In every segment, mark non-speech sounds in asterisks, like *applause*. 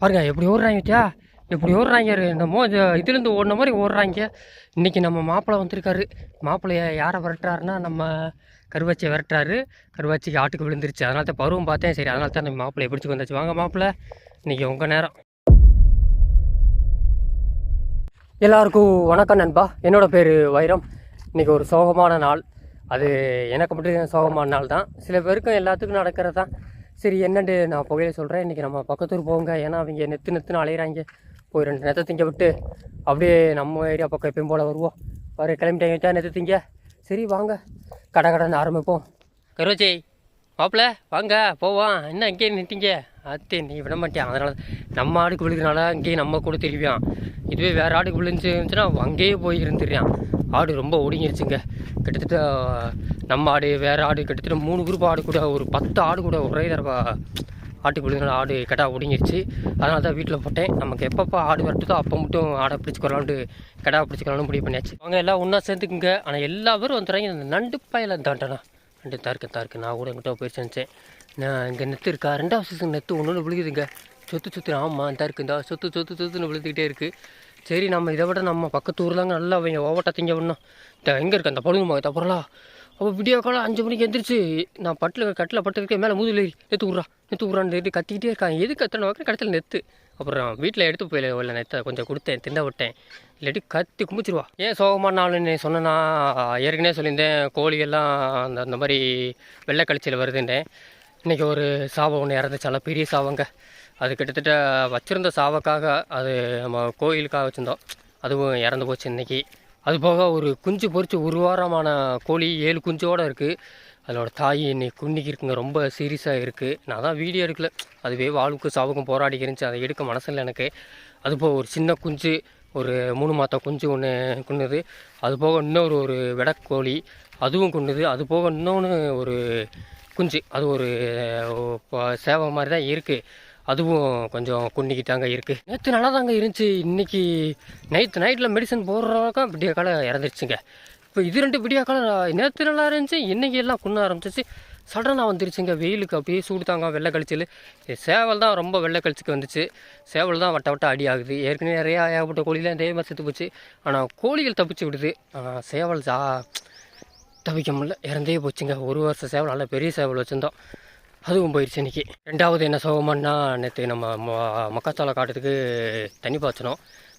பாருங்க எப்படி ஓடுறாங்க வித்தியா எப்படி ஓடுறாங்க என்னமோ இது இதுலேருந்து ஓடின மாதிரி ஓடுறாங்க. இன்றைக்கி நம்ம மாப்பிள்ளை வந்திருக்காரு. மாப்பிள்ளைய யாரை விரட்டுறாருன்னா நம்ம கருவாச்சியை விரட்டுறாரு. கருவாச்சிக்கு ஆட்டுக்கு விழுந்துருச்சு. அதனால தான் பருவம் பார்த்தேன். சரி அதனால தான் நம்ம மாப்பிள்ளைய பிடிச்சி வந்தாச்சு. வாங்க மாப்பிள்ளை இன்றைக்கி உங்கள் நேரம். எல்லாருக்கும் வணக்கம் நண்பா. என்னோட பேர் வைரம். இன்றைக்கி ஒரு சோகமான நாள். அது எனக்கு மட்டும் சோகமான நாள் தான். சில பேருக்கும் எல்லாத்துக்கும் நடக்கிறது தான் சரி என்னண்டு நான் புகையில சொல்கிறேன் இன்றைக்கி நம்ம பக்கத்தூர் போங்க ஏன்னா அவங்க நெத்து நெத்துன்னு அலையிறாங்க. போய் ரெண்டு நேரத்தை திங்க விட்டு அப்படியே நம்ம ஏரியா பக்கம் எப்பயும் போல் வருவோம். வர கிளம்பிட்டாங்க. வச்சா நெத்து திங்க. சரி வாங்க. கடை கடைன்னு ஆரம்பிப்போம். கருவச்சி மாப்பிள்ள வாங்க போவோம். என்ன இங்கேயே நிட்டீங்க அத்தே நீ விட மாட்டேன் அதனால நம்ம ஆடுக்கு விழுகிறனால அங்கேயே நம்ம கூட திரும்பியான் இதுவே வேறு ஆடுக்கு விழுந்துச்சுன்னா அங்கேயே போய் இருந்துடுறான். ஆடு ரொம்ப ஒடுங்கிருச்சுங்க. கிட்டத்தட்ட நம்ம ஆடு வேறு ஆடு கிட்டத்தட்ட மூணு குரூப் ஆடு கூட ஒரு பத்து ஆடு கூட ஒரே தடவை ஆட்டுக்கு விழுங்கின ஆடு கடா ஒடுங்கிருச்சு. அதனால தான் வீட்டில் போட்டேன். நமக்கு எப்பப்போ ஆடு வரட்டுதோ அப்போ மட்டும் ஆடை பிடிச்சிக்கலான்ட்டு கடா பிடிச்சிக்கலாம்னு முடிவு பண்ணியாச்சு. அவங்க எல்லாம் ஒன்றா சேர்ந்துக்குங்க. ஆனால் எல்லா பேரும் வந்துடுறாங்க இந்த நண்டு பாயில தாண்டனா. நண்டு தாருக்கு தாருக்கு நான் கூட எங்கிட்ட போய் செஞ்சேன். நான் இங்கே நெத்து இருக்கா? ரெண்டாவது சீசன் நெத்து ஒன்று ஒன்று விழுகுதுங்க. சொத்து சொத்து ஆமாம் தான் இருக்கு சொத்து சொத்து சொத்துன்னு விழுந்துக்கிட்டே இருக்குது சரி நம்ம இதை விட நம்ம பக்கத்து ஊர்லாங்க நல்லா அவங்க ஓவட்டா திங்க விடணும். எங்கே இருக்க அந்த பழுகு மகத்தை அப்புறம்லாம் அப்போ விடியோ காலம் அஞ்சு மணிக்கு எந்திரிச்சு நான் பட்டில் கட்டில் பட்டுருக்கேன் மேலே முதுகில் ஏறி நெத்து விட்றா நெத்து விட்றான்னு கத்திக்கிட்டே இருக்கான். எதுக்கு கத்தனை வைக்கிற கடைசியில் நெத்து? அப்புறம் வீட்டில் எடுத்து போயில உள்ள நெத்தை கொஞ்சம் கொடுத்தேன் திண்ட விட்டேன். இல்லாட்டி கத்தி கும்பிச்சிருவா ஏன் சோகமான நாள்னு சொன்னேன்னா ஏற்கனவே சொல்லியிருந்தேன் கோழியெல்லாம் அந்த அந்த மாதிரி வெள்ளை கழிச்சியில் வருதுன்றேன் இன்றைக்கி ஒரு சாபம் ஒன்று இறந்துச்சால பெரிய சாவங்க அது கிட்டத்தட்ட வச்சுருந்த சாவக்காக அது நம்ம கோயிலுக்காக வச்சுருந்தோம். அதுவும் இறந்து போச்சு இன்றைக்கி அது போக ஒரு குஞ்சு பொறிச்சு ஒரு வாரமான கோழி ஏழு குஞ்சோடு இருக்குது அதோட தாய் இன்னைக்கு குன்னிக்கு இருக்குங்க ரொம்ப சீரியஸாக இருக்குது நான் தான் வீடியோ எடுக்கல. அதுவே வாழ்வுக்கும் சாவுக்கும் போராடி இருந்துச்சு. அதை எடுக்க மனசில் எனக்கு. அது போக ஒரு சின்ன குஞ்சு ஒரு மூணு மாத குஞ்சு ஒன்று குன்னுது. அது போக இன்னொரு ஒரு விடக்கோழி அதுவும் குன்னுது. அது போக இன்னொன்று ஒரு குஞ்சு. அது ஒரு சேவை மாதிரி தான் இருக்குது அதுவும் கொஞ்சம் குன்னிக்கிட்டாங்க இருக்குது நேற்று நல்லா தாங்க இருந்துச்சு இன்றைக்கி நைட்டு நைட்டில் மெடிசன் போடுறவங்க விடிய காலம் இறந்துருச்சுங்க. இப்போ இது ரெண்டு விடிய காலம் நேற்று நல்லா இருந்துச்சு. இன்றைக்கி எல்லாம் குன்ன ஆரம்பிச்சிச்சு சடனாக வந்துருச்சுங்க. வெயிலுக்கு அப்படியே சூடு தாங்க வெள்ளை கழிச்சல். சேவல் தான் ரொம்ப வெள்ளை கழிச்சுக்கு வந்துச்சு. சேவல் தான் வட்ட வட்ட அடி ஆகுது. ஏற்கனவே நிறையா ஏகப்பட்ட கோழிலாம் இதே மாதிரி செத்து போச்சு. ஆனால் கோழிகள் தப்பிச்சு விடுது. ஆனால் சேவல் ஜா தவிக்க முடியல. இறந்தே போச்சுங்க. ஒரு வருஷம் சேவல் நல்ல பெரிய சேவல் வச்சுருந்தோம். அதுவும் போயிடுச்சு இன்றைக்கி ரெண்டாவது என்ன சோகமானா நேற்று நம்ம ம- மக்காச்சோள காட்டுறதுக்கு தண்ணி பாய்ச்சணும்.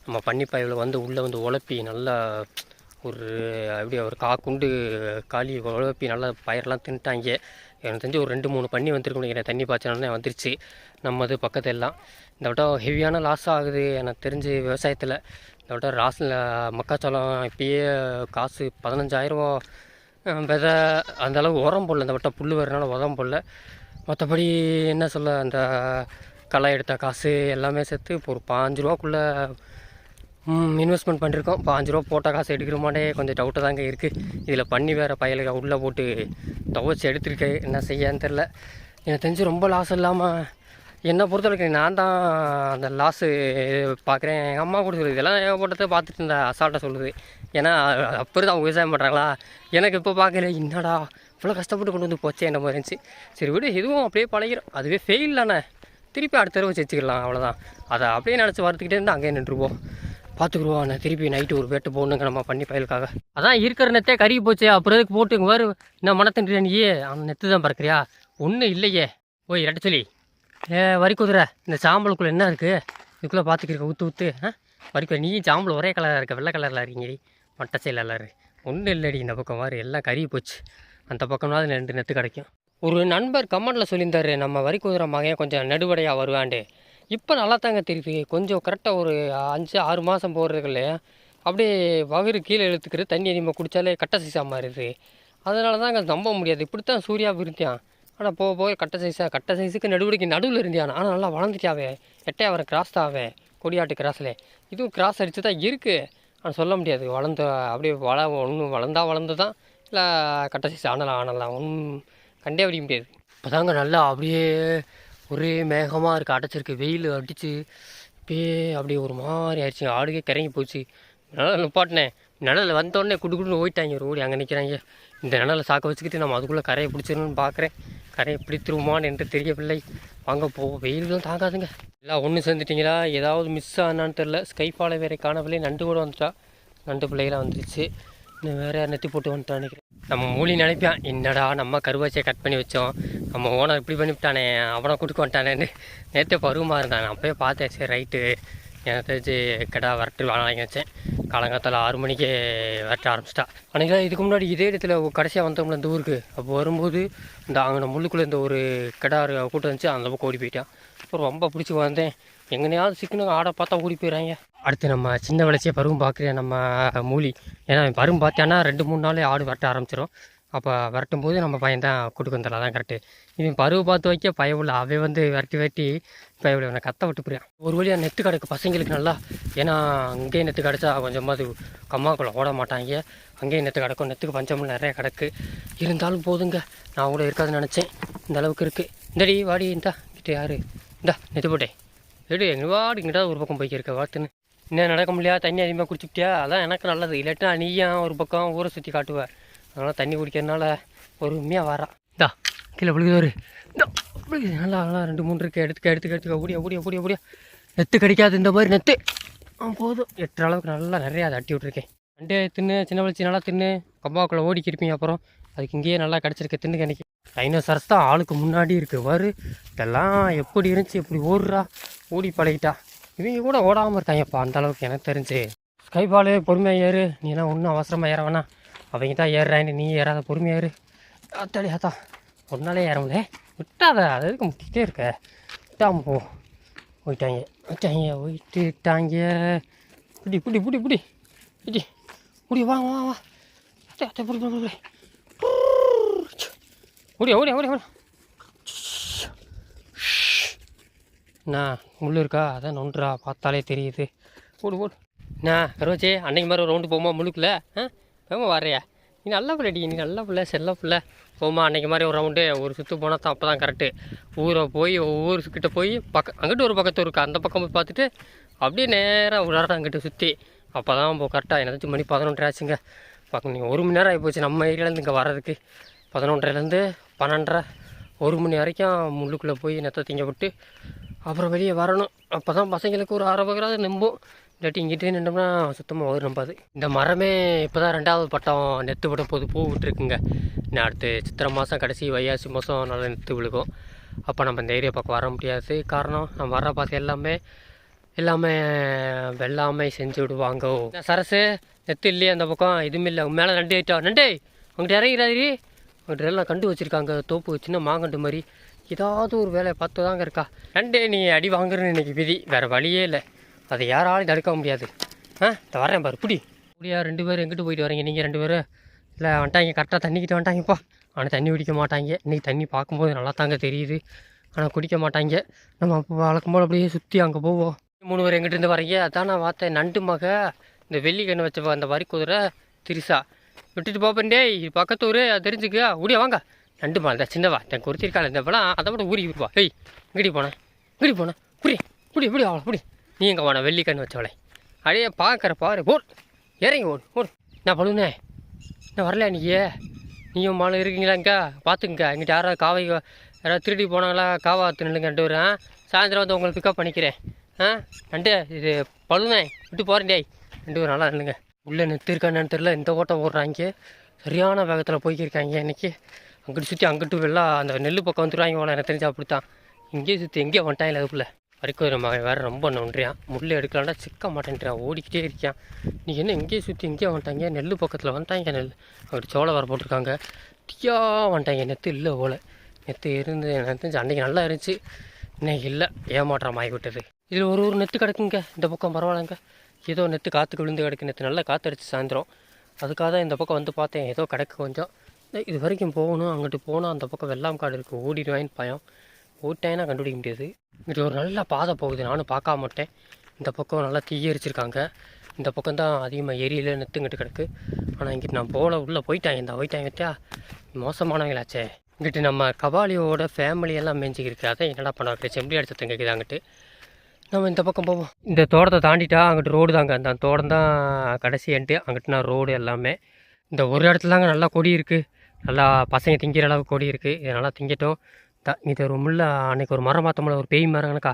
நம்ம பன்னிப்பாயில் வந்து உள்ளே வந்து உழப்பி நல்லா ஒரு அப்படியே ஒரு கா குண்டு உழப்பி நல்லா பயிரெல்லாம் தின்ட்டாங்க. எனக்கு தெரிஞ்சு ஒரு ரெண்டு மூணு பண்ணி வந்திருக்கும் நினைக்கிறேன் தண்ணி பாய்ச்சனே வந்துருச்சு. நம்ம அது பக்கத்து எல்லாம். இந்த வட்டம் ஹெவியான லாஸ் ஆகுது. எனக்கு தெரிஞ்சு விவசாயத்தில். இந்த வட்டம் ராசில் மக்காச்சோளம் இப்பயே காசு பதினஞ்சாயிரம் விதை அந்தளவு உரம் போடல. இந்த வட்டம் புல் வரனால உரம் போடல. மற்றபடி என்ன சொல்ல அந்த களை எடுத்த காசு எல்லாமே சேர்த்து இப்போ ஒரு பாஞ்சு ரூபாக்குள்ளே இன்வெஸ்ட்மெண்ட் பண்ணியிருக்கோம் பாஞ்சு ரூபா போட்ட காசு எடுக்கிறோமானே கொஞ்சம் டவுட்டு தாங்க இருக்குது இதில் பண்ணி வேறு பயலுக்கு உள்ளே போட்டு துவைச்சி எடுத்திருக்கேன் என்ன செய்யான்னு தெரில எனக்கு தெரிஞ்சு ரொம்ப லாஸ் இல்லாமல் என்னை பொறுத்தவரைக்கும் நான் தான் அந்த லாஸு பார்க்குறேன் எங்கள் அம்மா கூட சொல்லுது இதெல்லாம் ஏகப்பட்டதை பார்த்துட்டு இருந்த அசால்ட்டாக சொல்லுது. ஏன்னா அப்போ தான் அவங்க விவசாயம் பண்ணுறாங்களா எனக்கு இப்போ பார்க்கல என்னடா? இவ்வளோ கஷ்டப்பட்டு கொண்டு வந்து போச்சே என்ன மாதிரி இருந்துச்சு. சரி விடு இதுவும் அப்படியே பழகிடும் அதுவே ஃபெயில் தானே. திருப்பி அடுத்த தடவை வச்சுக்கலாம் அவ்வளோதான் அதை அப்படியே நினச்சி வரத்துக்கிட்டே இருந்து அங்கேயே நின்றுருவோம். பார்த்துக்குருவோம் நான் திருப்பி நைட்டு ஒரு வேட்டு போகணுங்க நம்ம பண்ணி பயலுக்காக. அதான் இருக்கிற நெத்தே கருகி போச்சு அப்புறம் எதுக்கு போட்டு இங்கே வரு என்ன மனத்தின் நீயே. அந்த நெத்து தான் பறக்கிறியா? ஒன்றும் இல்லையே. ஓய் ரெட்ட சொல்லி. ஏ வரி குதிரை இந்த சாம்பலுக்குள்ளே என்ன இருக்குது இதுக்குள்ளே பார்த்துக்கிருக்க ஊற்று ஊற்று ஆ? வரிக்குற நீ சாம்பல் ஒரே கலராக இருக்க வெள்ளை கலரில் இருக்கீங்கடி. மட்டை செயல் ஒன்றும் இல்லடி இந்த பக்கம் மாதிரி எல்லாம் கருகி போச்சு. அந்த பக்கம்னாவது ரெண்டு நெத்து கிடைக்கும். ஒரு நண்பர் கமெண்டில் சொல்லியிருந்தாரு நம்ம வரி குதிரை மகன் கொஞ்சம் நடுவடையாக வருவான்ட்டு. இப்போ நல்லா தாங்க தெரியுது. கொஞ்சம் கரெக்டாக ஒரு அஞ்சு ஆறு மாதம் போடுறதுக்குள்ளே அப்படியே வகுறு கீழே இழுத்துக்கிற தண்ணி அதிகமாக குடித்தாலே கட்டை சீசா மாறுது அதனால தாங்க நம்ப முடியாது. இப்படி தான் சூர்யா விருத்தியான் ஆனால் போக போக கட்டை சைஸாக கட்டை சைஸுக்கு நடுவடிக்கை நடுவில் இருந்தியான்? ஆனால் நல்லா வளர்ந்துட்டாவே எட்டையா வர கிராஸ் தாவே கொடியாட்டு கிராஸில் இதுவும் கிராஸ் அடித்து தான் இருக்குது ஆனால் சொல்ல முடியாது. வளர்ந்து அப்படியே வள ஒன்று வளர்ந்தா வளர்ந்து தான் பக்கத்தில் கட்டசிஸ் ஆனலாம் ஆனலாம் ஒன்றும் கண்டே பிடிக்க முடியாது. இப்போதாங்க நல்லா அப்படியே ஒரே மேகமாக இருக்குது அடைச்சிருக்கு. வெயில் அடித்து இப்பயே அப்படியே ஒரு மாதிரி ஆயிடுச்சு. ஆடுகே கிறங்கி போச்சு. நல்லா நிப்பாட்டினேன். நிழல் வந்தோடனே குடு குடுன்னு ஓயிட்டாங்க. ஒரு ஓடி அங்கே நிற்கிறாங்க இந்த நிழலை சாக்க வச்சுக்கிட்டு நம்ம அதுக்குள்ளே கரையை பிடிச்சிடணும்னு பார்க்குறேன் கரையை பிடித்துருமான்னு என்று தெரியவில்லை. வாங்க போ வெயிலும் தாங்காதுங்க. எல்லாம் ஒன்று சேர்ந்துட்டிங்களா? ஏதாவது மிஸ் ஆனான்னு தெரில ஸ்கைப்பாலை வேறே காணவில்லை. நண்டு கூட வந்துட்டா. நண்டு பிள்ளைகளாம் வந்துருச்சு. இன்னும் வேறு நெத்தி போட்டு வந்துட்டான் நினைக்கிறேன். நம்ம மூலி நினைப்பான் என்னடா நம்ம கருவாச்சியை கட் பண்ணி வச்சோம். நம்ம ஓனர் இப்படி பண்ணிவிட்டானே அவனை கூட்டுக்கு வந்துட்டானேன்னு. நேற்றே பருவமாக இருந்தான். நான் அப்போயே பார்த்தேன் சரி ரைட்டு எனக்கு தெரிஞ்சு கடா வரட்டு வாங்கி வச்சேன். காலங்காலத்தில் ஆறு மணிக்கே வரட்ட ஆரம்பிச்சிட்டா. அன்றைக்கி இதுக்கு முன்னாடி இதே இடத்துல கடைசியாக வந்தோம்ல இந்த ஊருக்கு. அப்போ வரும்போது இந்த அங்கே முள்ளுக்குள்ளே இந்த ஒரு கடா கூட்டம் இருந்துச்சு அந்த பக்கம் ஓடி போயிட்டான். அப்புறம் ரொம்ப பிடிச்சி வந்தேன். எங்கனையாவது சிக்கனுங்க ஆடை பார்த்தா ஓடி போயிடுறாங்க அடுத்து நம்ம சின்ன விளைச்சியை பருவம் பார்க்குறேன் நம்ம மூலி. ஏன்னா பருவம் பார்த்தான்னா ரெண்டு மூணு நாளே ஆடு வரட்ட ஆரம்பிச்சிடும் அப்போ விரட்டும் போது நம்ம பையன் தான் கொடுக்க வந்துடலாம் தான் கரெக்டு இவன் பருவ பார்த்து வைக்க பயவுள்ள அவன் வந்து விரட்டி விரட்டி பயவுள்ள இவனை கத்த விட்டு போயிடான் ஒரு வழியாக நெத்து கிடக்கு பசங்களுக்கு நல்லா. ஏன்னா அங்கேயும் நெத்து கிடச்சா கொஞ்சமாவது கம்மாக்குள்ளே ஓட மாட்டாங்க. அங்கேயும் நெத்து கிடக்கும். நெத்துக்கு பஞ்சமும் நிறையா கிடக்கு. இருந்தாலும் போதுங்க. நான் கூட இருக்காதுன்னு நினச்சேன். இந்த அளவுக்கு இருக்குது இந்தடி வாடி இந்தா. கிட்ட யார்? இந்தா நெத்து போட்டேன் எடு எங்க வாடி இங்கிட்ட ஒரு பக்கம் போய்க்கிருக்க வாத்துன்னு இன்னும் நடக்க முடியா தண்ணி அதிகமாக குடிச்சுட்டியா அதான் எனக்கு நல்லது. இல்லாட்டினா நீயும் ஒரு பக்கம் ஊரை சுற்றி காட்டுவேன் அதனால் தண்ணி குடிக்கிறதுனால பொறுமையாக வரா இந்தா கீழே விழுகுது ஒரு இந்தா விழுகுது. நல்லா நல்லா ரெண்டு மூணு இருக்கு. எடுத்துக்க எடுத்துக்க எடுத்துக்க. ஓடியா ஓடியா ஓடியா ஓடியா. நெத்து கிடைக்காது இந்த மாதிரி நெத்து. போதும். எட்டுற அளவுக்கு நல்லா நிறையா அதை அட்டி விட்ருக்கேன் ரெண்டே தின்னு சின்ன வளர்ச்சி நல்லா தின்னு. கம்பாக்குள்ளே ஓடிக்கிருப்பீங்க அப்புறம். அதுக்கு இங்கேயே நல்லா கிடச்சிருக்கு தின்னு கணிக்கு. டைனோசரஸ் தான் ஆளுக்கு முன்னாடி இருக்குது வரு இதெல்லாம் எப்படி இருந்துச்சு? எப்படி ஓடுறா. ஓடி பழகிட்டா இவங்க கூட ஓடாமல் இருக்காங்கப்பா அந்த அளவுக்கு எனக்கு தெரிஞ்சு. ஸ்கைபாலு பொறுமையாக ஏறு நீலாம் ஒன்றும் அவசரமாக ஏற வேணாம். அவங்க தான் ஏறுறான்னு நீ ஏறாத பொறுமையாக ஏறு. அத்தாடி அத்தா. ஒரு நாளே ஏற விட்டாத. அது எதுக்கு முட்டிகிட்டே இருக்க? விட்டாம போ. போயிட்டாங்க. விட்டாங்க போயிட்டுட்டாங்க. பிடி பிடி பிடி பிடி. பிடி. பிடி வாங்க வா வா. அத்தை அத்தை பிடி பிடி. பிடி ஓடியா ஓடியா ஓடியா ஓடியா. நான் முள் இருக்கா? அதான் நொன்றா பார்த்தாலே தெரியுது. ஓடு ஓடு நான் கருவாச்சி அன்னைக்கு மாதிரி ஒரு ரவுண்டு போமா முழுக்கில் ஆ? போமா வரையா. நீ நல்ல பிள்ளைடி நீ நல்ல பிள்ளை செல்ல பிள்ளை. போமா அன்னைக்கு மாதிரி ஒரு ரவுண்டு ஒரு சுற்று போனால் தான் அப்போ தான் கரெக்டு ஊரை போய் ஊர் கிட்டே போய் பக்க அங்கிட்டு ஒரு பக்கத்து இருக்கு அந்த பக்கம் போய் பார்த்துட்டு அப்படியே நேராக உள்ளார அங்கிட்ட சுற்றி அப்போ தான் இப்போ கரெக்டாக எனக்கு மணி பதினொன்றரை ஆச்சுங்க. பார்க்க நீங்கள் ஒரு மணி நேரம் ஆகிப்போச்சு நம்ம ஏரியாலேருந்து இங்கே வர்றதுக்கு. பதினொன்றரைலேருந்து பன்னெண்டரை ஒரு மணி வரைக்கும் முள்ளுக்குள்ளே போய் நெத்த திங்க விட்டு அப்புறம் வெளியே வரணும். அப்போ தான் பசங்களுக்கு ஒரு அரை நம்பும். இல்லாட்டி இங்கிட்டே நின்றோம்னா சுத்தமாக ஒரு நம்பாது. இந்த மரமே இப்போ தான் ரெண்டாவது பட்டம் நெத்து விட போது பூ விட்டுருக்குங்க. நான் அடுத்து சித்திரை மாதம் கடைசி வைகாசி மாதம் நல்லா நெத்து விழுக்கும் அப்போ நம்ம இந்த ஏரியா பக்கம் வர முடியாது. காரணம் நம்ம வர பார்த்து எல்லாமே எல்லாமே வெள்ளாமை செஞ்சு விடுவாங்க. சரசு? நெத்து இல்லையே அந்த பக்கம்? இதுவும் இல்லை. மேலே நண்டு ஆகிட்டோம் நண்டே அங்கிட்ட இறங்கிறாரு உங்கள்கிட்ட எல்லாம் கண்டு வச்சுருக்காங்க. தோப்பு சின்ன மாங்கண்டு மாதிரி. ஏதாவது ஒரு வேலையை பார்த்து தாங்க இருக்கா? ரெண்டே நீ அடி வாங்குறன்னு இன்னைக்கு விதி. வேறு வழியே இல்லை. அதை யாராலையும் தடுக்க முடியாது. ஆ இந்த வரேன் பாரு புடி. புடியா ரெண்டு பேரும் எங்கிட்டு போயிட்டு வரீங்க? நீங்கள் ரெண்டு பேரும்? இல்லை வந்துட்டாங்க கரெக்டாக தண்ணிக்கிட்ட வந்துட்டாங்கப்பா ஆனால் தண்ணி குடிக்க மாட்டாங்க. இன்றைக்கி தண்ணி பார்க்கும்போது நல்லா தாங்க தெரியுது. ஆனால் குடிக்க மாட்டாங்க. நம்ம அப்போ வழக்கம் போல் அப்படியே சுற்றி அங்கே போவோம். மூணு பேர் எங்கிட்ட இருந்து வரீங்க? அதான் நான் பார்த்தேன் நண்டு மக இந்த வெள்ளி கண்ணு வச்ச அந்த வரி குதிரை திரிசா. விட்டுட்டு போப்பேன் டேய் இது பக்கத்து ஊர் அது தெரிஞ்சுக்க. வாங்க. நண்டு மா தான் சின்னவா. தன் குறிச்சிருக்காள் இந்த பழம் அதை விட ஊறி இருப்பா ஏய் இங்கடி போனேன் இங்கடி போனேன் புடி புடி புடி அவளை புடி. நீ எங்கே போன வெள்ளி வச்சவளை. அடையே பார்க்குற பாரு ஓடு. இறங்கி ஓடு ஓடு. நான் பழுனே நான் வரல நீயே நீயும் மாலை இருக்கீங்களா இங்கே? பார்த்துங்க இங்கிட்ட யாராவது காவை யாராவது திருடி போனாங்களா? காவா தின்னுங்க ரெண்டு பேரும் சாயந்தரம் வந்து உங்களை பிக்கப் பண்ணிக்கிறேன் ஆ? நண்டு இது பழுனே விட்டு போகிறேன் டேய். ரெண்டு பேரும் நல்லா நில்லுங்க. உள்ளே நிறுத்தி தெரில தெரியல. இந்த ஓட்டம் ஓடுறாங்க. சரியான வேகத்தில் போய்க்கிருக்காங்க இன்னைக்கு அங்கிட்டு சுற்றி அங்கிட்டு வெள்ளா அந்த நெல் பக்கம் வந்துடுவாங்க போல எனக்கு தெரிஞ்சு அப்படித்தான். இங்கேயே சுற்றி எங்கேயே வந்துட்டாங்க அதுக்குள்ளே வரைக்கும் மகன் வேறு ரொம்ப நன்றியான் முள் எடுக்கலாம்டா சிக்க மாட்டேன்றான் ஓடிக்கிட்டே இருக்கான் நீ என்ன எங்கேயே சுற்றி இங்கேயே வந்துட்டாங்க? நெல் பக்கத்தில் வந்துட்டாங்க நெல் அவர் சோளை வர போட்டிருக்காங்க. டியா வந்துட்டாங்க நெத்து இல்லை போல நெத்து இருந்து எனக்கு தெரிஞ்சு அன்றைக்கி நல்லா இருந்துச்சு. இன்னைக்கு இல்லை ஏமாற்றம் ஆகி விட்டது இதில் ஒரு ஒரு நெத்து கிடக்குங்க இந்த பக்கம் பரவாயில்லங்க. ஏதோ நெத்து காற்றுக்கு விழுந்து கிடக்கு. நெத்து நல்லா காற்றடிச்சு சாயந்தரம். அதுக்காக தான் இந்த பக்கம் வந்து பார்த்தேன். ஏதோ கிடக்கு கொஞ்சம். இது வரைக்கும் போகணும் அங்கிட்டு போனால் அந்த பக்கம் வெள்ளாம் காடு இருக்குது ஓடிடுவாயின்னு பயம். ஓட்டேன்னா கண்டுபிடிக்க முடியாது. இங்கிட்டு ஒரு நல்ல பாதை போகுது நானும் பார்க்காம மாட்டேன் இந்த பக்கம் நல்லா தீயரிச்சிருக்காங்க இந்த பக்கம் தான் அதிகமாக எரியில நெத்துங்கிட்டு கிடக்கு. ஆனால் இங்கிட்டு நான் போகல உள்ளே போயிட்டாங்க இந்த போயிட்டாங்க மோசமானவங்களாச்சே. இங்கிட்டு நம்ம கபாலியோட ஃபேமிலியெல்லாம் மேய்ஞ்சிக்கிருக்கு அதான் என்னடா பண்ணுவாங்க? செம்பி அடிச்சத்தை கேட்குது அங்கிட்டு நம்ம இந்த பக்கம் போவோம். இந்த தோட்டத்தை தாண்டிட்டா அங்கிட்டு ரோடு தாங்க. அந்த தோட்டம் தான் கடைசி எண்டு அங்கிட்டு நான் ரோடு எல்லாமே. இந்த ஒரு இடத்துல தாங்க நல்லா கொடி இருக்குது நல்லா பசங்க திங்கிற அளவுக்கு கொடி இருக்குது இதை நல்லா திங்கட்டும். த இது ஒரு முள்ள அன்றைக்கி ஒரு மரம் பார்த்தோம்ல ஒரு பேய் மரம் கணக்கா?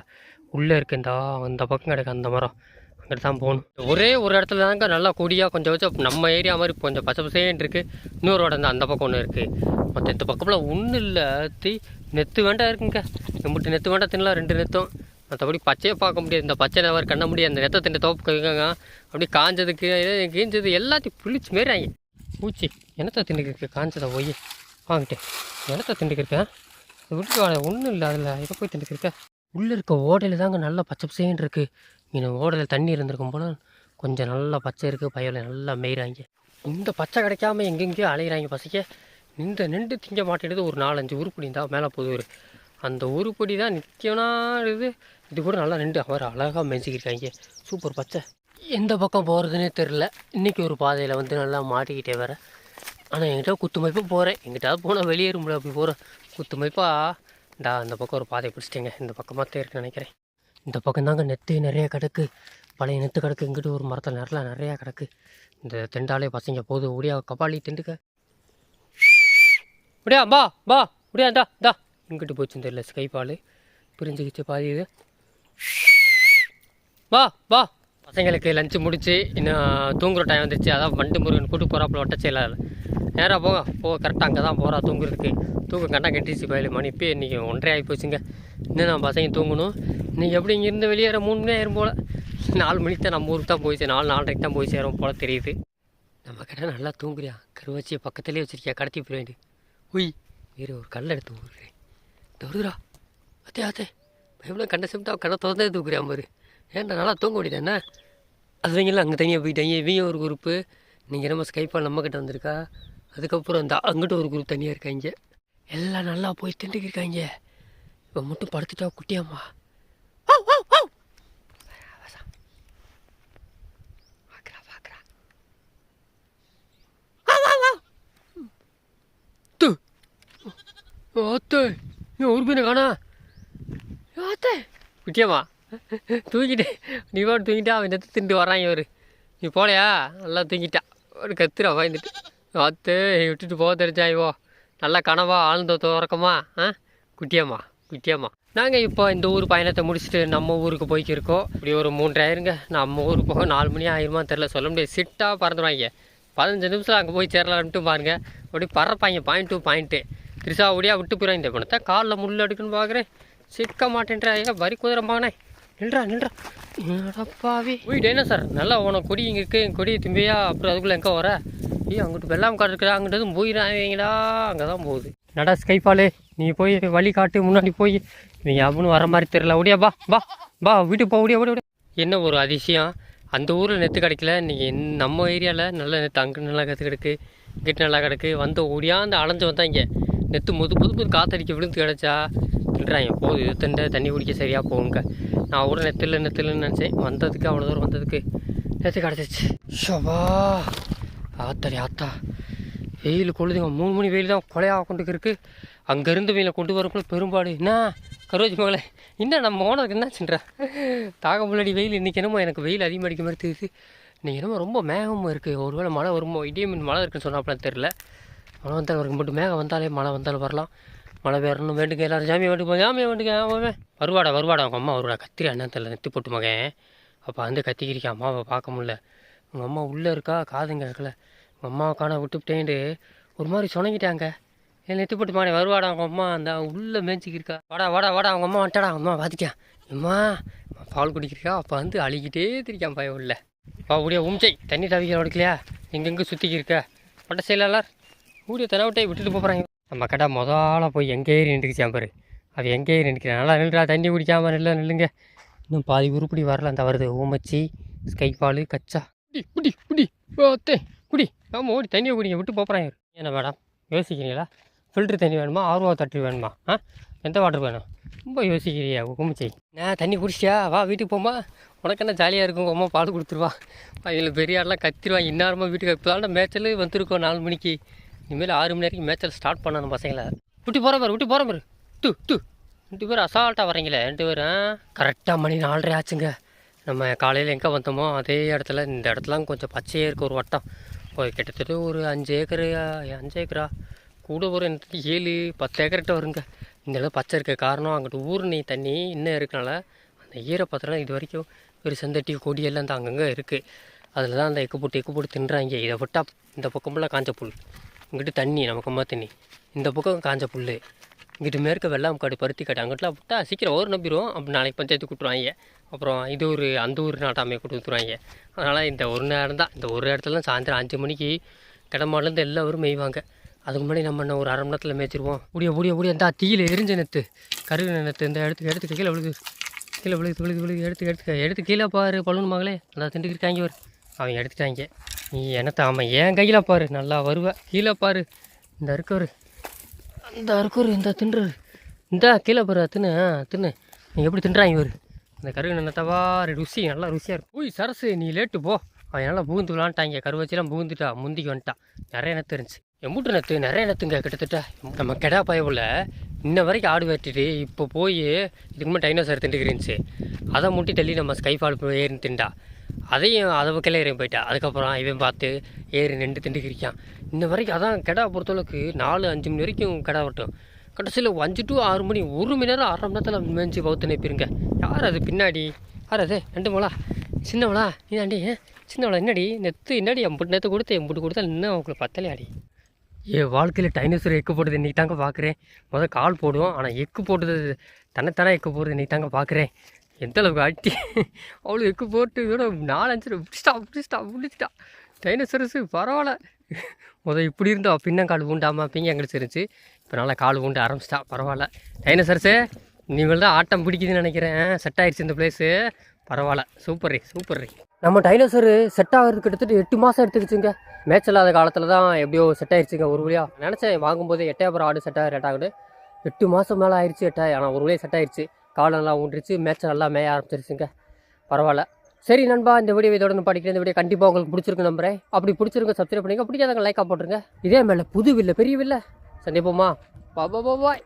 உள்ளே இருக்குது இந்த அந்த பக்கம் கிடக்கு அந்த மரம். அங்கிட்டு தான் போகணும். ஒரே ஒரு இடத்துல தாங்க நல்லா கொடியாக கொஞ்சம் வச்சு நம்ம ஏரியா மாதிரி கொஞ்சம் பச்சை பசேன்னு இருக்குது இன்னொரு இடம் தான் அந்த பக்கம் ஒன்று இருக்குது மற்ற இந்த பக்கம்லாம் ஒன்றும் இல்லை. தீ நெத்து வேண்டாம் இருக்குங்க. நம்மட்டு நெத்து வேண்டாம் தின்னலாம் ரெண்டு நெத்தும். மற்றபடி பச்சையை பார்க்க முடியாது. இந்த பச்சை நவர் கண்ண முடியாது. அந்த நெத்தை தின்ன தோப்பு அப்படியே காஞ்சதுக்கு கீஞ்சது எல்லாத்தையும் புளிச்சு மாரி பூச்சி என்னத்தை திண்டுக்கிருக்கு காஞ்சதை போய். வாங்கிட்டு என்னத்தை திண்டுக்கிருக்கேன் விட்டு ஒன்றும் இல்லை அதில். இதை போய் திண்டுக்கிருக்க உள்ளே இருக்க ஓடையில் தாங்க நல்லா பச்சை பசேன்னு இருக்குது மீன் ஓடையில் தண்ணி இருந்திருக்கும் போல கொஞ்சம் நல்லா பச்சை இருக்குது பையில நல்லா மேய்றாங்க. இந்த பச்சை கிடைக்காம எங்கெங்கேயோ அலையிறாங்க பசங்க இந்த நின்று திங்க மாட்டேங்குது ஒரு நாலஞ்சு உருப்படி தான் மேலே போகுது ஒரு அந்த உருப்படி தான் நித்தியம்னா இது இது கூட நல்லா நின்று அவர் அழகாக மெஞ்சிக்கிருக்காங்க சூப்பர் பச்சை. எந்த பக்கம் போகிறதுனே தெரில இன்றைக்கி ஒரு பாதையில் வந்து நல்லா மாட்டிக்கிட்டே வரேன் ஆனால் என்கிட்ட குத்துமைப்பாக போகிறேன் எங்கிட்டாவது போனால் வெளியேறும்ல அப்படி போகிறேன் குத்துமைப்பா டா இந்தா அந்த பக்கம் ஒரு பாதை பிடிச்சிட்டேங்க. இந்த பக்கமாக தான் நினைக்கிறேன். இந்த பக்கம் தாங்க நெத்து நிறைய கிடக்கு. பழைய நெத்து கிடக்கு. இங்கிட்டு ஒரு மரத்தில் நிறைய நிறையா கிடக்கு. இந்த தெண்டாலே பசங்க போது ஒடியா கபாலி திண்டுக்க. முடியா பா பா முடியா டா இந்தா. இங்கிட்டு போச்சுன்னு தெரியல ஸ்கைபால் பிரிஞ்சுக்கிச்சு பாதி இது. வா வா. பசங்களுக்கு லஞ்சு முடிச்சு இன்னும் தூங்குற டைம் வந்துருச்சு. அதான் வண்டு முருகன் கூட்டு போகிறாப்புல ஒட்டச்சையில் நேராக போக போக கரெக்டாக அங்கே தான் போகிறா தூங்குறதுக்கு. தூக்கம் கண்டா கட்டிச்சு பயில் மணி. இப்போ இன்றைக்கி ஒன்றரை ஆகி போச்சுங்க. இன்னும் நான் பசங்க தூங்கணும். இன்றைக்கி எப்படி இங்கேருந்து வெளியேற மூணு மணி ஆயிரும் போல். நாலு மணிக்கு தான் நம்ம ஊருக்கு தான் போய் சேரும். நாலு நாலரைக்கு தான் போய் சேரும் போல் தெரியுது. நம்ம கடை நல்லா தூங்குறியா? கருவச்சியை பக்கத்துலேயே வச்சிருக்கியா? கடத்தி போயிடு உய் வேறு ஒரு கல் எடுத்து ஊறுறேன். தொடுறா அத்தே அத்தே. பயப்பட கண்ட சிமிட்டா கடை திறந்தே தூக்குறியா பாரு. ஏன்டா நல்லா தூங்க முடியுது என்ன? அதுவங்களாம் அங்கே தனியாக போயிட்டாங்க. இவங்க ஒரு குரூப்பு நீங்கள் நம்ம ஸ்கைப்பால் நம்ம கிட்ட வந்திருக்கா? அதுக்கப்புறம் அந்த அங்கிட்ட ஒரு குரூப் தனியாக இருக்காங்க. எல்லாம் நல்லா போய் திண்டுக்கு இருக்காங்க. இப்போ மட்டும் படுத்துட்டா குட்டியாம்மா. பார்க்குறா பார்க்குறா து. அத்தை. ஏன் ஒரு மீனை காணா. அத்தை. குட்டியம்மா. *laughs* தூங்கிட்டு நீ பாட்டு தூங்கிட்டா அவன் எடுத்து திண்டு வரான் இவர். நீ போலையா? நல்லா தூங்கிட்டா. ஒரு கத்துறா பயந்துட்டு. அத்து விட்டுட்டு போக தெரிஞ்சா இவோ. நல்லா கனவா ஆழ்ந்த துறக்கமா ஆ? குட்டியம்மா குட்டியம்மா. நாங்கள் இப்போ இந்த ஊர் பயணத்தை முடிச்சுட்டு நம்ம ஊருக்கு போய்க்கிருக்கோம். இப்படி ஒரு மூன்றாயிருங்க நம்ம ஊருக்கு போக நாலு மணி ஆயிருமா தெரில சொல்ல முடியாது. சிட்டாக பறந்துடுவாங்க பதினஞ்சு நிமிஷத்தில் அங்கே போய் சேரலான்ட்டு பாருங்க. அப்படி பறப்பாங்க. பாயிண்ட் டூ பாயிண்ட்டு திருசா ஒடியா விட்டு போயிடும் இந்த பணத்தை காலில் முள் எடுக்குன்னு பார்க்குறேன் சிக்க மாட்டேன்றா வரி குதிரை மகனே நில்றா நில்றா. என்னடாப்பாவி போயிட்டு என்ன சார்? நல்லா உனக்கு கொடி இங்கே இருக்கு கொடி திம்பியா? அப்புறம் அதுக்குள்ளே எங்கே வர? ஏய் அங்கிட்டு வெள்ளாம் காடு அங்கிட்டதும் அங்கிட்டு போயிடாதீங்களா அங்கே தான் போகுது. நடா ஸ்கைஃபாலு நீ போய் வழி காட்டு முன்னாடி போய். நீ அப்படின்னு வர மாதிரி தெரியல. ஓடியா பா பா பா வீட்டுக்கு போ ஓடியா ஓடி ஓடியா. என்ன ஒரு அதிசயம்? அந்த ஊரில் நெத்து கிடைக்கல. நீங்கள் நம்ம ஏரியாவில் நல்ல நெத்து அங்கே நல்லா கற்று கிடக்கு இங்கிட்டு நல்லா கிடக்கு. வந்து ஓடியாந்து அலைஞ்சு வந்தாங்க நெத்து முது புது புது காத்தடிக்க விழுந்து கிடச்சா தின்றாங்க போகுது. இது தண்ணி குடிக்க சரியாக போகுங்க நான் கூட நெத்தில் நெத்தில்னு நினச்சேன். வந்ததுக்கு அவ்வளோ தூரம் வந்ததுக்கு நேற்று கிடச்சிச்சு ஷோபா ஆத்தாடி ஆத்தா. வெயில் கொழுதுங்க மூணு மணி வெயில் தான் கொலையாக கொண்டு இருக்குது அங்கேருந்து வெயில கொண்டு வரக்குள்ள பெரும்பாடு. என்ன? கரோஜி மகளே என்ன நம்ம ஓனருக்கு என்ன சென்ற தாக முன்னாடி வெயில். இன்றைக்கி என்னமோ எனக்கு வெயில் அதிகமாக அடிக்க மாதிரி தெரியுது. இன்றைக்கி என்னமோ ரொம்ப மேகமும் இருக்குது ஒருவேளை மழை வருமோ? இடியமின் மழை இருக்குன்னு சொன்னாப்பலாம் தெரில மழை வந்தாலும் வரைக்கும் மட்டும் மேகம் வந்தாலே மழை வந்தாலும் வரலாம். மழை பெறணும் வேண்டுக்க எல்லாரும் ஜாமியை வேண்டுங்க ஜாமியை வேண்டுங்க ஆமாவே வருவாடா வருவாடா அவங்க அம்மா வருவாடா கத்திரி அண்ணன் தெரியல நெத்தி போட்டு மகன் அப்போ வந்து கத்திக்கிறிக்கா அம்மாவை பார்க்க முடியல. உங்கள் அம்மா உள்ளே இருக்கா? காதுங்க இருக்கல. உங்கள் அம்மாவை காண விட்டுவிட்டேன்ட்டு ஒரு மாதிரி சொனங்கிட்டாங்க என் நெத்தி போட்டு மாடே வருவாடா அவங்க அம்மா. அந்த உள்ளே மேய்ச்சிக்கிருக்கா வாடா வாடா வாடா அவங்க அம்மா வந்துட்டாடா அவங்க அம்மா பார்த்துக்கா அம்மா பால் குடிக்கிறக்கா அப்போ வந்து அழுகிட்டே திரிக்கான் பையன் உள்ள. வா உடைய உம்ச்சை தண்ணி தவிக்கிற உடக்கலையா? எங்கெங்கே சுற்றிக்கிருக்க பட்ட செயலாளர் ஊடிய தெனவட்டை விட்டுட்டு போகிறாங்க நம்ம கடை முதல்ல போய் எங்கேயே ஏறி நின்றுக்குச்சான் பாரு. அது எங்கே நின்றுக்கிறேன் நல்லா நில்றா தண்ணி குடிக்காம நில்ல நில்லுங்க. இன்னும் பாதி உருப்படி வரல அந்த வருது. ஊமச்சி ஸ்கை பால் கச்சா. குடி குடி குடி. ஓத்தே குடி. ஆமாம் ஓடி தண்ணியை குடிங்க. விட்டு போகிறாங்க என்ன மேடம்? யோசிக்கிறீங்களா? ஃபில்ட்ரு தண்ணி வேணுமா? ஆர்வா தட்டு வேணுமா? ஆ? எந்த வாட்டர் வேணும்? ரொம்ப யோசிக்கிறியா ஊமச்சி? நான் தண்ணி குடிச்சியா வா வீட்டுக்கு போமா உனக்கு என்ன ஜாலியாக இருக்கும்? அம்மா பால் கொடுத்துருவா. இதில் பெரிய ஆடெலாம் கத்திருவான் இந்நேரமாக வீட்டுக்கு இப்போ தான் வந்துருக்கோம் நாலு மணிக்கு. இனிமேல் ஆறு மணி வரைக்கும் மேட்சில் ஸ்டார்ட் பண்ணணும் பசங்களை. விட்டு போகிற பாரு விட்டு போகிற பாரு. டு டு ரெண்டு பேரும் அசால்ட்டாக வரீங்களே ரெண்டு பேரும். கரெக்டாக மணி நாலரை ஆச்சுங்க. நம்ம காலையில் எங்கே வந்தோமோ அதே இடத்துல இந்த இடத்துலாம் கொஞ்சம் பச்சையாக இருக்க ஒரு வட்டம். ஒரு கிட்டத்தட்ட ஒரு அஞ்சு ஏக்கரு அஞ்சு ஏக்கரா? கூட ஒரு ஏழு பத்து ஏக்கர்கிட்ட வருங்க. இந்த இடம் பச்சை இருக்க. காரணம் அங்கிட்டு ஊர்னி தண்ணி இன்னும் இருக்கனால அந்த ஈரப்பத்திரம் இது வரைக்கும் ஒரு செந்தட்டி கொடியெல்லாம் அந்த அங்கங்கே இருக்குது அதில் தான் அந்த எக்கு போட்டு எக்கு போட்டு தின்றாங்க. இதை விட்டால் இந்த பக்கமெல்லாம் காஞ்ச புல். இங்கிட்டு தண்ணி நமக்கு அம்மா தண்ணி. இந்த பக்கம் காஞ்ச புல் இங்கிட்டு மேற்க வெள்ளாம் காடு பருத்தி காடு. அங்கிட்டலாம் விட்டா சீக்கிரம் ஒரு நம்பிடுவோம். அப்படி நாளைக்கு பஞ்சாயத்து கூப்பிட்டுருவாங்க. அப்புறம் இது ஒரு அந்த ஊர் நாட்டாமையை கொடுத்துருவாங்க அதனால் இந்த ஒரு நேரம் தான். இந்த ஒரு இடத்துல தான் சாயந்தரம் அஞ்சு மணிக்கு கிடமாலேருந்து எல்லாரும் மேய்வாங்க. அதுக்கு முன்னாடி நம்ம என்ன ஒரு அரை மணி நேரத்தில் மேய்ச்சிருவோம். முடிய முடிய முடிய. இந்த தீயில எரிஞ்ச நெத்து. கருகு நெத்து. இந்த இடத்துக்கு எடுத்துக்க கீழே விழுது கீழே விழுது விழுது விழுது எடுத்து எடுத்துக்க எடுத்து கீழே பாரு பழுன்னு மகளே நல்லா திண்டுக்கிட்டு இருக்காங்க ஒரு அவங்க எடுத்துட்டாங்க. நீ என்னத்த ஆமாம் என் கையில் பாரு நல்லா வருவ. கீழே பாரு. இந்த இருக்கவர் இந்த இருக்கவர் இந்த தின்றுரு இந்த கீழே பாரு தின்னு தின்னு. நீ எப்படி தின்றாங்க இவர்? இந்த கருகு நின்னத்தவா ருசி நல்லா ருசியாக இருக்கும் ஊய் சரசு நீ லேட்டு போ. அவன் நல்லா புகுந்து விளாண்டாங்க. கருவச்சிலாம் புகுந்துட்டா முந்திக்கு வந்துட்டான். நிறைய நத்து இருந்துச்சு. எம்பூட்டு நத்து நிறைய நத்துங்க கிட்டத்தட்ட. நம்ம கெடா பயவுல இன்ன வரைக்கும் ஆடு வெட்டிட்டு இப்போ போய் இதுக்கு முன்னாடி டைனோசர் திண்டுக்கு இருந்துச்சு. அதை முட்டி தள்ளி நம்ம ஸ்கைஃபால் போய் ஏறி திண்டா. அதையும் அதை பக்கம் ஏறி போயிட்டா. அதுக்கப்புறம் இவன் பார்த்து ஏறி நின்று திண்டுக்கிறிக்கான். இன்ன வரைக்கும் அதான் கெடா பொறுத்தளவுக்கு நாலு அஞ்சு மணி வரைக்கும் கெடா வரட்டும். கடைசியில் அஞ்சு டு ஆறு மணி ஒரு மணி நேரம் அரை மணி நேரத்தில் மேய்ச்சி பௌத்து நிற்பிருங்க. யார் அது பின்னாடி? யார் அது? ரெண்டு மோளா சின்னவளா நீ ஆண்டி சின்னவளா என்னடி? நெத்து என்னடி? எம்பிட்டு நேற்று கொடுத்து எம்பிட்டு கொடுத்தா இன்னும் அவங்களுக்கு பத்தலே அடி என் வாழ்க்கையில் டைனோசர் எக்கு போட்டது இன்றைக்கி தாங்க பார்க்குறேன் முதல் கால் போடுவோம் ஆனால் எக்கு போட்டது தன்னைத்தானே எக்கு போடுறது இன்றைக்கி தாங்க பார்க்குறேன் எந்த அளவுக்கு அட்டி அவ்வளோ எக்கு போட்டு இதோட நாலஞ்சு பிடிச்சிட்டா பிடிச்சிட்டா பிடிச்சிட்டா டைனோசரஸு பரவாயில்ல முதல் இப்படி இருந்தோம் பின்ன கால் ஊண்டாமல் பிங்க எங்களுக்கு இருந்துச்சு இப்போ நல்லா கால் ஊண்ட ஆரம்பிச்சிட்டா பரவாயில்ல டைனோசரஸு நீங்கள் தான் ஆட்டம் பிடிக்குதுன்னு நினைக்கிறேன். செட் ஆயிடுச்சு இந்த பிளேஸு பரவாயில்ல சூப்பர் ரே சூப்பர் ரே. நம்ம டைனோசரு செட் ஆகிறது கிட்டத்தட்ட எட்டு மாதம் எடுத்துக்கிச்சுங்க. மேட்ச் இல்லாத காலத்தில் தான் எப்படியோ செட் ஆயிடுச்சுங்க ஒரு வழியாக நினச்சேன் வாங்கும்போது எட்டாயிரம் ஆடு செட் ஆகிற ரேட் ஆகுது. எட்டு மாதம் மேலே ஆயிடுச்சு எட்டாய் ஆனால் ஒரு வழியாக செட் ஆயிடுச்சு காலம் நல்லா ஊன்றுச்சு மேட்ச் நல்லா மேய ஆரம்பிச்சிருச்சுங்க. பரவாயில்ல. சரி நண்பா இந்த வீடியோ இதோட படிக்கிற இந்த வீடியோ கண்டிப்பாக உங்களுக்கு பிடிச்சிருக்கு நம்புறேன். அப்படி பிடிச்சிருங்க சப்ஸ்கிரைப் பண்ணிங்க பிடிக்காதவங்க லைக்காக போட்டுருங்க. இதே மேலே புது வில்ல பெரிய வில்ல சந்திப்போமா? பா பா பாய்.